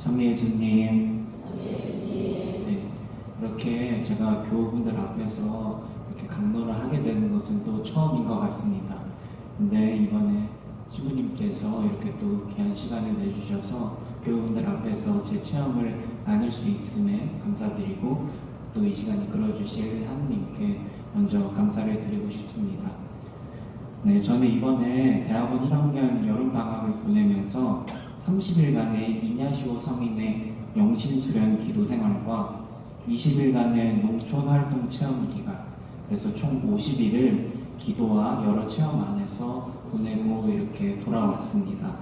장미 예수님. 네, 이렇게 제가 교우분들 앞에서 이렇게 강론을 하게 되는 것은 또 처음인 것 같습니다. 근데 이번에 시부님께서 이렇게 또 귀한 시간을 내주셔서 교우분들 앞에서 제 체험을 나눌 수 있음에 감사드리고 또 이 시간 이끌어주실 하느님께 먼저 감사를 드리고 싶습니다. 네, 저는 이번에 대학원 1학년 여름방학을 보내면서 30일간의 이냐시오 성인의 영신 수련 기도 생활과 20일간의 농촌 활동 체험 기간, 그래서 총 50일을 기도와 여러 체험 안에서 보내고 이렇게 돌아왔습니다.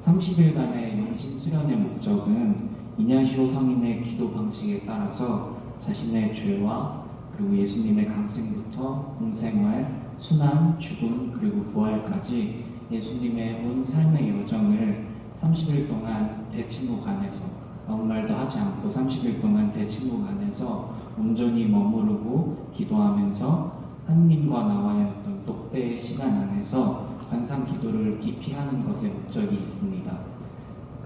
30일간의 영신 수련의 목적은 이냐시오 성인의 기도 방식에 따라서 자신의 죄와 그리고 예수님의 강생부터 공생활, 순환, 죽음 그리고 부활까지 예수님의 온 삶의 여정을 30일 동안 대침묵 안에서 아무 말도 하지 않고 30일 동안 대침묵 안에서 온전히 머무르고 기도하면서 하느님과 나와의 어떤 독대의 시간 안에서 관상 기도를 깊이 하는 것에 목적이 있습니다.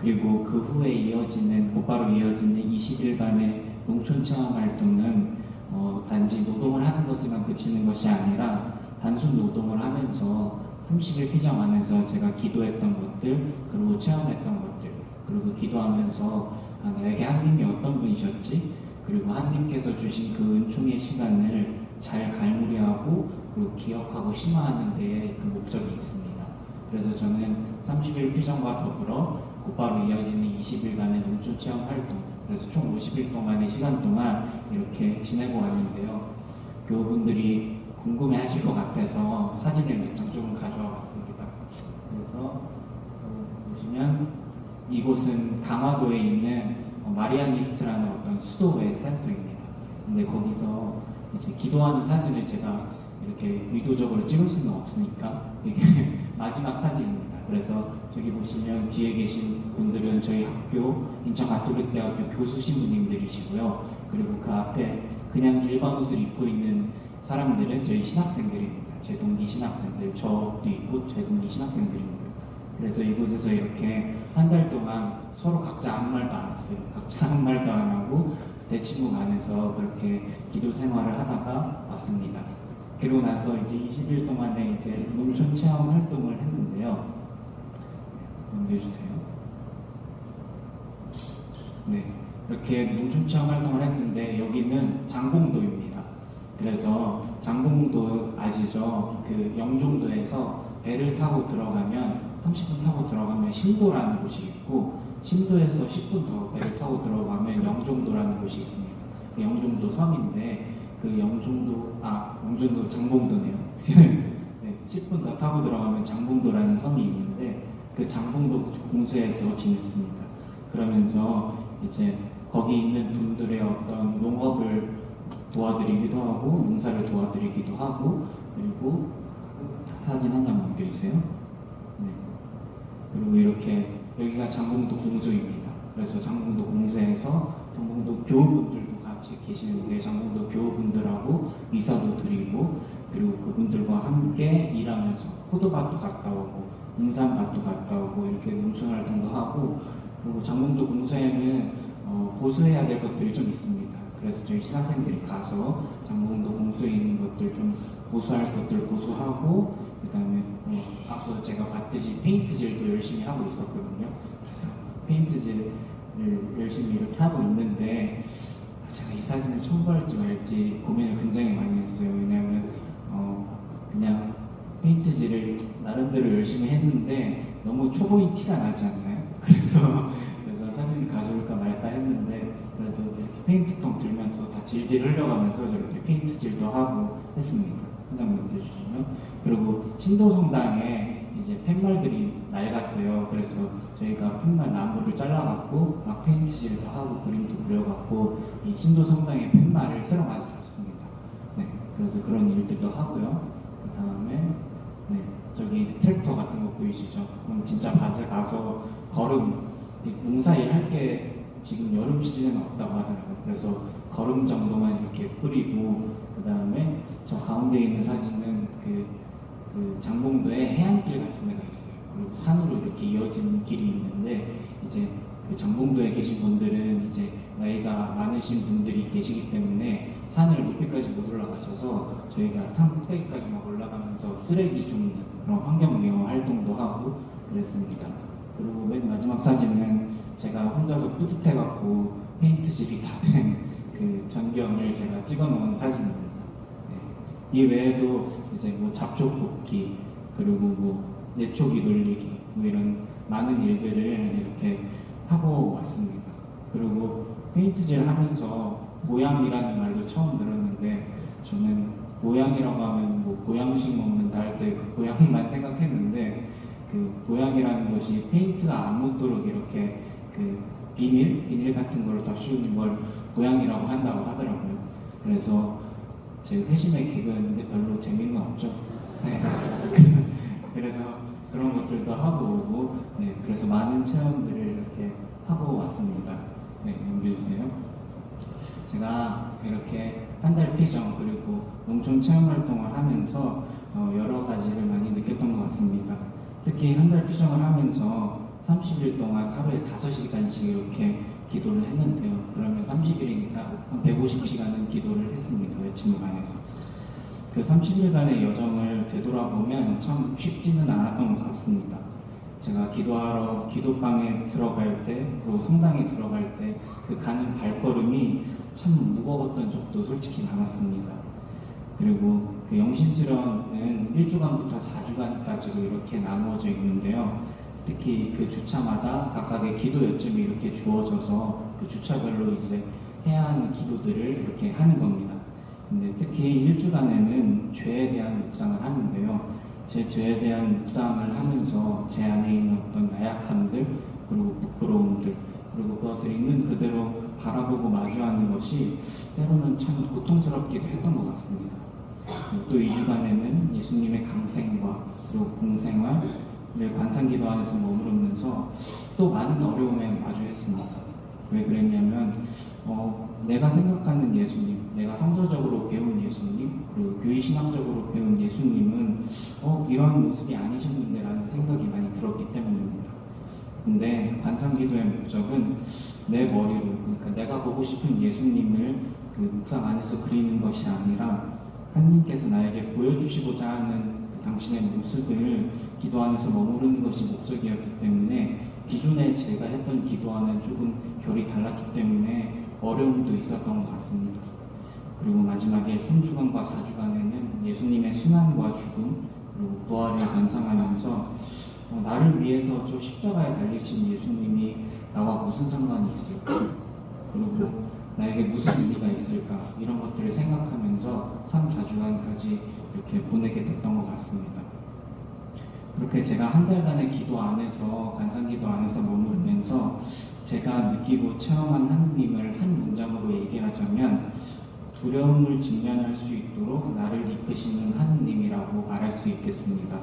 그리고 그 후에 이어지는 곧바로 이어지는 20일간의 농촌 체험 활동은 어, 단지 노동을 하는 것에만 그치는 것이 아니라 단순 노동을 하면서 30일 피정 안에서 제가 기도했던 것들 그리고 체험했던 것들 그리고 기도하면서 아, 나에게 하나님이 어떤 분이셨지 그리고 하나님께서 주신 그 은총의 시간을 잘 갈무리하고 그리고 기억하고 심화하는 데에 그 목적이 있습니다. 그래서 저는 30일 피정과 더불어 곧바로 이어지는 20일간의 농촌 체험 활동 그래서 총 50일 동안의 시간 동안 이렇게 지내고 왔는데요. 교우분들이 궁금해 하실 것 같아서 사진을 몇장 조금 가져와 봤습니다. 그래서 어, 보시면 이곳은 강화도에 있는 어, 마리아니스트라는 어떤 수도의 센터입니다. 근데 거기서 이제 기도하는 사진을 제가 이렇게 의도적으로 찍을 수는 없으니까 이게 마지막 사진입니다. 그래서 저기 보시면 뒤에 계신 분들은 저희 학교 인천 가톨릭대학교 교수 신부님들이시고요. 그리고 그 앞에 그냥 일반 옷을 입고 있는 사람들은 저희 신학생들입니다. 제 동기 신학생들, 저도 있고 제 동기 신학생들입니다. 그래서 이곳에서 이렇게 한 달 동안 서로 각자 아무 말도 안 했어요. 각자 아무 말도 안 하고 대치묵 안에서 그렇게 기도 생활을 하다가 왔습니다. 그리고 나서 이제 20일 동안에 이제 농촌 체험 활동을 했는데요. 넘겨주세요. 네, 이렇게 농촌 체험 활동을 했는데 여기는 장봉도입니다. 그래서 장봉도 아시죠? 그 영종도에서 배를 타고 들어가면 30분 타고 들어가면 신도라는 곳이 있고 신도에서 10분 더 배를 타고 들어가면 영종도라는 곳이 있습니다. 그 영종도 섬인데 그 영종도 아 영종도 장봉도네요. 네, 10분 더 타고 들어가면 장봉도라는 섬이 있는데 그 장봉도 공수에서 지냈습니다. 그러면서 이제 거기 있는 분들의 어떤 농업을 도와드리기도 하고 농사를 도와드리기도 하고 그리고 사진 한 장 남겨주세요. 네. 그리고 이렇게 여기가 장봉도 공수입니다. 그래서 장봉도 공수에서 장봉도 교우분들도 같이 계시는데 장봉도 교우분들하고 미사도 드리고 그리고 그분들과 함께 일하면서 포도밭도 갔다 오고 인삼밭도 갔다 오고 이렇게 농촌 활동도 하고 그리고 장봉도 공수에는 어, 보수해야 될 것들이 좀 있습니다. 그래서 저희 신학생들이 가서 장봉도 공수에 있는 것들 좀 보수할 것들 보수하고 그다음에 어, 앞서 제가 봤듯이 페인트질도 열심히 하고 있었거든요. 그래서 페인트질을 열심히 이렇게 하고 있는데 제가 이 사진을 첨부할지 말지 고민을 굉장히 많이 했어요. 왜냐하면 어, 그냥 페인트질을 나름대로 열심히 했는데 너무 초보인 티가 나지 않나요? 그래서 사진 가져올까 말까 했는데 그래도 페인트통 들면서 다 질질 흘려가면서 저렇게 페인트 질도 하고 했습니다. 한장 넘겨주시면 그리고 신도성당에 이제 팻말들이 낡았어요. 그래서 저희가 팻말 나무를 잘라갖고 막 페인트 질도 하고 그림도 그려갖고 이 신도성당의 팻말을 새로 만들었습니다. 네, 그래서 그런 일들도 하고요. 그 다음에 네, 저기 트랙터 같은 거 보이시죠? 그럼 진짜 밭에 가서 걸음 이 농사일 할 게 지금 여름 시즌에는 없다고 하더라고요. 그래서 걸음 정도만 이렇게 뿌리고 그 다음에 저 가운데 있는 사진은 그, 그 장봉도에 해안길 같은 데가 있어요. 그리고 산으로 이렇게 이어지는 길이 있는데 이제 그 장봉도에 계신 분들은 이제 나이가 많으신 분들이 계시기 때문에 산을 높이까지 못 올라가셔서 저희가 산 꼭대기까지 막 올라가면서 쓰레기 줍는 그런 환경미화 활동도 하고 그랬습니다. 그리고 맨 마지막 사진은 제가 혼자서 뿌듯해갖고 페인트질이 다 된 그 전경을 제가 찍어놓은 사진입니다. 네. 이 외에도 이제 뭐 잡초 뽑기 그리고 뭐 내초기 돌리기 뭐 이런 많은 일들을 이렇게 하고 왔습니다. 그리고 페인트질 하면서 모양이라는 말도 처음 들었는데 저는 모양이라고 하면 뭐 보양식 먹는다 할 때그 보양만 생각했는데 그 보양이라는 것이 페인트가 안 묻도록 이렇게 그 비닐 비닐 같은 걸더 씌우는 걸 보양이라고 한다고 하더라고요. 그래서 제 회심의 개그였는데 별로 재미는 없죠. 네. 그래서 그런 것들도 하고 오고, 네. 그래서 많은 체험들을 이렇게 하고 왔습니다. 네, 넘겨주세요. 제가 이렇게 한 달 피정 그리고 농촌 체험 활동을 하면서 어, 여러 가지를 많이 느꼈던 것 같습니다. 특히 한 달 피정을 하면서 30일 동안 하루에 5시간씩 이렇게 기도를 했는데요. 그러면 30일이니까 한 150시간은 기도를 했습니다. 외침반에서. 그 30일간의 여정을 되돌아보면 참 쉽지는 않았던 것 같습니다. 제가 기도하러 기도방에 들어갈 때, 그리고 성당에 들어갈 때 그 가는 발걸음이 참 무거웠던 적도 솔직히 많았습니다. 그리고 그 영신수련은 1주간부터 4주간까지로 이렇게 나누어져 있는데요. 특히 그 주차마다 각각의 기도 요점이 이렇게 주어져서 그 주차별로 이제 해야 하는 기도들을 이렇게 하는 겁니다. 근데 특히 1주간에는 죄에 대한 묵상을 하는데요. 제 죄에 대한 묵상을 하면서 제 안에 있는 어떤 나약함들, 그리고 부끄러움들, 그리고 그것을 있는 그대로 바라보고 마주하는 것이 때로는 참 고통스럽기도 했던 것 같습니다. 또 2주간에는 예수님의 강생과 또 공생활, 늘 관상기도 안에서 머무르면서 또 많은 어려움에 마주했습니다. 왜 그랬냐면 어, 내가 생각하는 예수님, 내가 성서적으로 배운 예수님, 그리고 교회 신앙적으로 배운 예수님은 어, 이러한 모습이 아니셨는데 라는 생각이 많이 들었기 때문입니다. 근데 관상기도의 목적은 내 머리로, 그러니까 내가 보고 싶은 예수님을 그 묵상 안에서 그리는 것이 아니라 하나님께서 나에게 보여주시고자 하는 그 당신의 모습을 기도 안에서 머무르는 것이 목적이었기 때문에 기존에 제가 했던 기도와는 조금 결이 달랐기 때문에 어려움도 있었던 것 같습니다. 그리고 마지막에 3주간과 4주간에는 예수님의 순환과 죽음 그리고 부활을 감상하면서 어, 나를 위해서 저 십자가에 달리신 예수님이 나와 무슨 상관이 있을까? 그리고 나에게 무슨 의미가 있을까? 이런 것들을 생각하면서 3, 4주간까지 이렇게 보내게 됐던 것 같습니다. 그렇게 제가 한 달간의 기도 안에서 간상 기도 안에서 머무르면서 제가 느끼고 체험한 하느님을 한 문장으로 얘기하자면 두려움을 직면할 수 있도록 나를 이끄시는 하느님이라고 말할 수 있겠습니다.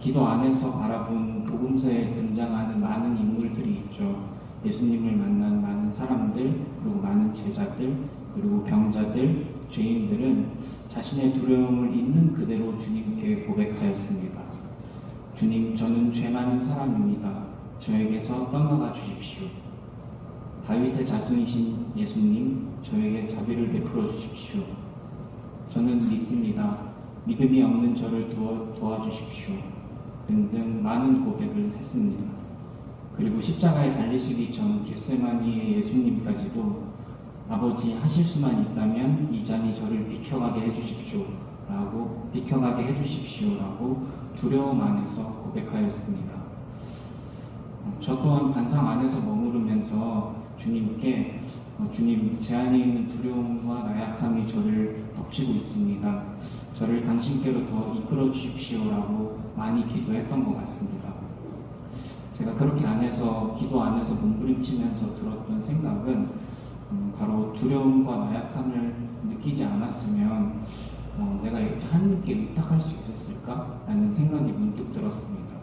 기도 안에서 바라본 복음서에 등장하는 많은 인물들이 있죠. 예수님을 만난 많은 사람들, 그리고 많은 제자들, 그리고 병자들, 죄인들은 자신의 두려움을 있는 그대로 주님께 고백하였습니다. 주님, 저는 죄 많은 사람입니다. 저에게서 떠나가 주십시오. 다윗의 자손이신 예수님, 저에게 자비를 베풀어 주십시오. 저는 믿습니다. 믿음이 없는 저를 도와, 도와주십시오. 등등 많은 고백을 했습니다. 그리고 십자가에 달리시기 전 겟세마니의 예수님까지도 아버지 하실 수만 있다면 이 잔이 저를 비켜가게 해주십시오. 라고 비켜가게 해주십시오. 라고 두려움 안에서 고백하였습니다. 저 또한 반상 안에서 머무르면서 주님께 어, 주님 제 안에 있는 두려움과 나약함이 저를 덮치고 있습니다. 저를 당신께로 더 이끌어 주십시오라고 많이 기도했던 것 같습니다. 제가 그렇게 안에서 기도 안에서 몸부림치면서 들었던 생각은 음, 바로 두려움과 나약함을 느끼지 않았으면 어, 내가 이렇게 하나님께 의탁할 수 있었을까? 라는 생각이 문득 들었습니다.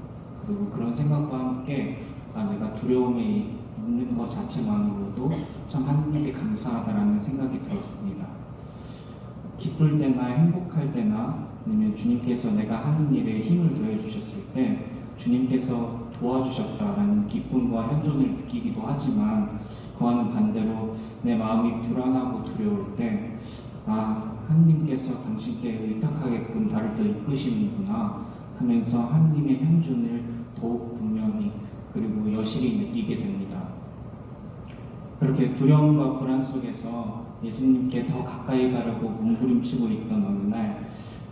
그리고 그런 생각과 함께 아, 내가 두려움에 있는 것 자체만으로도 참 하나님께 감사하다라는 생각이 들었습니다. 기쁠 때나 행복할 때나 아니면 주님께서 내가 하는 일에 힘을 더해 주셨을 때 주님께서 도와주셨다라는 기쁨과 현존을 느끼기도 하지만 그와는 반대로 내 마음이 불안하고 두려울 때 아, 하나님께서 당신께 의탁하게끔 나를 더 이끄시는구나 하면서 하나님의 현존을 더욱 분명히 그리고 여실히 느끼게 됩니다. 그렇게 두려움과 불안 속에서 예수님께 더 가까이 가려고 몸부림치고 있던 어느 날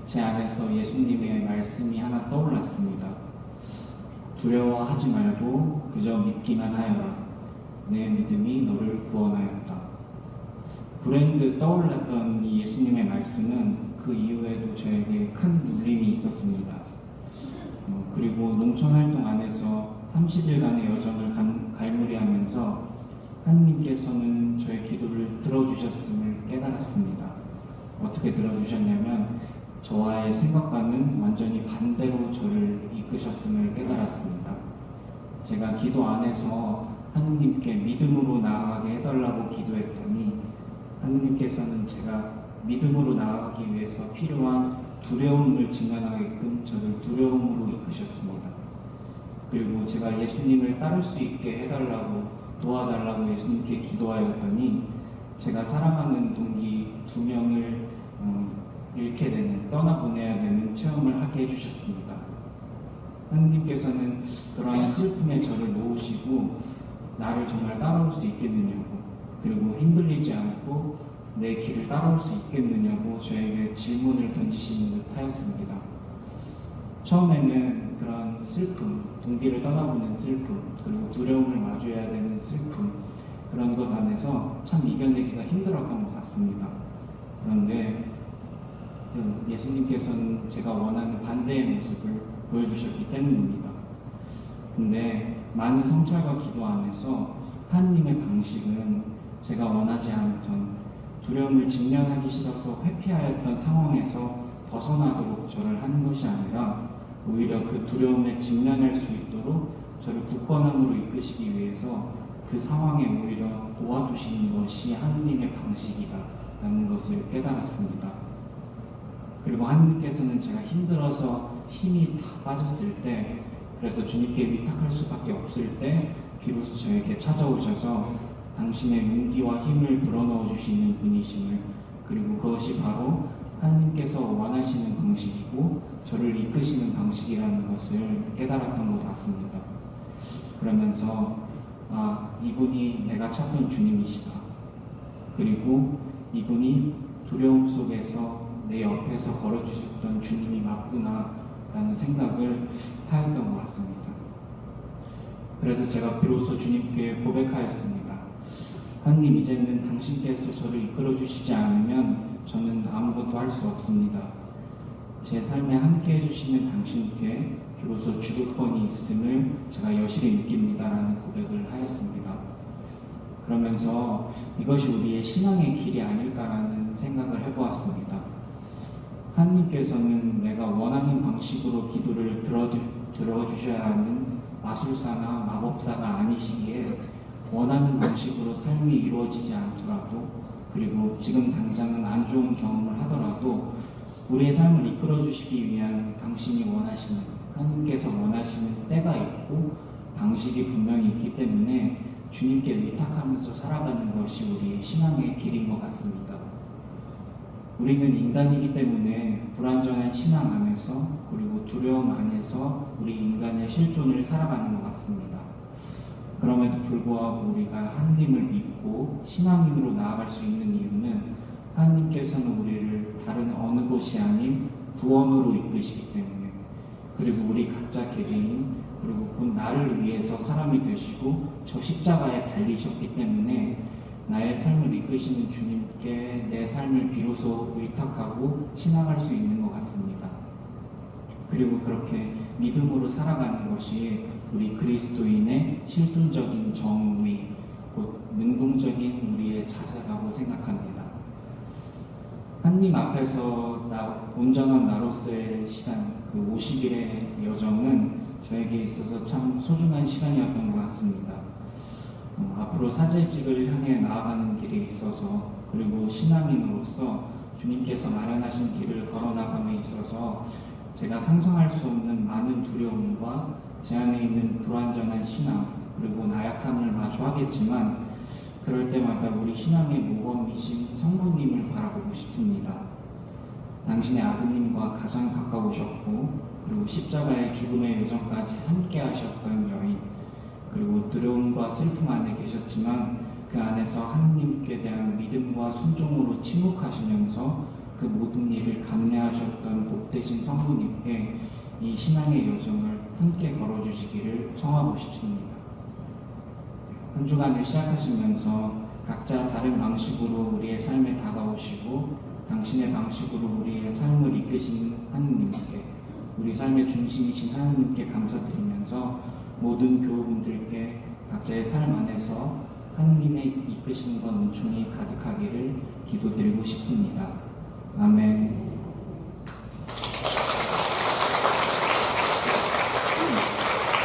제 안에서 예수님의 말씀이 하나 떠올랐습니다. 두려워하지 말고 그저 믿기만 하여라. 내 믿음이 너를 구원하였다. 불현듯 떠올랐던 이 예수님의 말씀은 그 이후에도 저에게 큰 울림이 있었습니다. 어, 그리고 농촌 활동 안에서 30일간의 여정을 간- 갈무리하면서 하나님께서는 저의 기도를 들어주셨음을 깨달았습니다. 어떻게 들어주셨냐면 저와의 생각과는 완전히 반대로 저를 이끄셨음을 깨달았습니다. 제가 기도 안에서 하느님께 믿음으로 나아가게 해달라고 기도했더니 하느님께서는 제가 믿음으로 나아가기 위해서 필요한 두려움을 직면하게끔 저를 두려움으로 이끄셨습니다. 그리고 제가 예수님을 따를 수 있게 해달라고 도와달라고 예수님께 기도하였더니 제가 사랑하는 동기 두 명을 어, 잃게 되는 떠나보내야 되는 체험을 하게 해주셨습니다. 하느님께서는 그러한 슬픔에 저를 놓으시고 나를 정말 따라올 수 있겠느냐고 그리고 흔들리지 않고 내 길을 따라올 수 있겠느냐고 저에게 질문을 던지시는 듯 하였습니다. 처음에는 그런 슬픔, 동기를 떠나보는 슬픔, 그리고 두려움을 마주해야 되는 슬픔, 그런 것 안에서 참 이겨내기가 힘들었던 것 같습니다. 그런데 그 예수님께서는 제가 원하는 반대의 모습을 보여주셨기 때문입니다. 근데 많은 성찰과 기도 안에서 하나님의 방식은 제가 원하지 않던 두려움을 직면하기 싫어서 회피하였던 상황에서 벗어나도록 저를 하는 것이 아니라 오히려 그 두려움에 직면할 수 있도록 저를 굳건함으로 이끄시기 위해서 그 상황에 오히려 도와주시는 것이 하나님의 방식이다라는 것을 깨달았습니다. 그리고 하나님께서는 제가 힘들어서 힘이 다 빠졌을 때 그래서 주님께 위탁할 수밖에 없을 때 비로소 저에게 찾아오셔서 당신의 용기와 힘을 불어넣어 주시는 분이심을 그리고 그것이 바로 하나님께서 원하시는 방식이고 저를 이끄시는 방식이라는 것을 깨달았던 것 같습니다. 그러면서 아 이분이 내가 찾던 주님이시다. 그리고 이분이 두려움 속에서 내 옆에서 걸어주셨던 주님이 맞구나라는 생각을 하였던 것 같습니다. 그래서 제가 비로소 주님께 고백하였습니다. 하나님 이제는 당신께서 저를 이끌어 주시지 않으면 저는 아무것도 할 수 없습니다. 제 삶에 함께 해주시는 당신께 비로소 주도권이 있음을 제가 여실히 느낍니다라는 고백을 하였습니다. 그러면서 이것이 우리의 신앙의 길이 아닐까라는 생각을 해보았습니다. 하나님께서는 내가 원하는 방식으로 기도를 들어, 들어주셔야 하는 마술사나 마법사가 아니시기에 원하는 방식으로 삶이 이루어지지 않더라도 그리고 지금 당장은 안 좋은 경험을 하더라도 우리의 삶을 이끌어 주시기 위한 당신이 원하시는 하나님께서 원하시는 때가 있고 방식이 분명히 있기 때문에 주님께 의탁하면서 살아가는 것이 우리의 신앙의 길인 것 같습니다. 우리는 인간이기 때문에 불완전한 신앙 안에서 그리고 두려움 안에서 우리 인간의 실존을 살아가는 것 같습니다. 그럼에도 불구하고 우리가 하나님을 믿고 신앙인으로 나아갈 수 있는 이유는 하나님께서는 우리를 다른 어느 곳이 아닌 구원으로 이끄시기 때문에 그리고 우리 각자 개개인 그리고 곧 나를 위해서 사람이 되시고 저 십자가에 달리셨기 때문에 나의 삶을 이끄시는 주님께 내 삶을 비로소 의탁하고 신앙할 수 있는 것 같습니다. 그리고 그렇게 믿음으로 살아가는 것이 우리 그리스도인의 실존적인 정의, 곧 능동적인 우리의 자세라고 생각합니다. 하나님 앞에서 나, 온전한 나로서의 시간, 그 50일의 여정은 저에게 있어서 참 소중한 시간이었던 것 같습니다. 어, 앞으로 사제직을 향해 나아가는 길에 있어서 그리고 신앙인으로서 주님께서 마련하신 길을 걸어나감에 있어서 제가 상상할 수 없는 많은 두려움과 제 안에 있는 불완전한 신앙 그리고 나약함을 마주하겠지만 그럴 때마다 우리 신앙의 모범이신 성부님을 바라보고 싶습니다. 당신의 아드님과 가장 가까우셨고 그리고 십자가의 죽음의 여정까지 함께 하셨던 여인 그리고 두려움과 슬픔 안에 계셨지만 그 안에서 하느님께 대한 믿음과 순종으로 침묵하시면서 그 모든 일을 감내하셨던 복되신 성부님께 이 신앙의 여정을 함께 걸어주시기를 청하고 싶습니다. 한 주간을 시작하시면서 각자 다른 방식으로 우리의 삶에 다가오시고 당신의 방식으로 우리의 삶을 이끄시는 하느님께 우리 삶의 중심이신 하나님께 감사드리면서 모든 교우분들께 각자의 삶 안에서 하느님의 이끄심과 은총이 가득하기를 기도드리고 싶습니다. 아멘.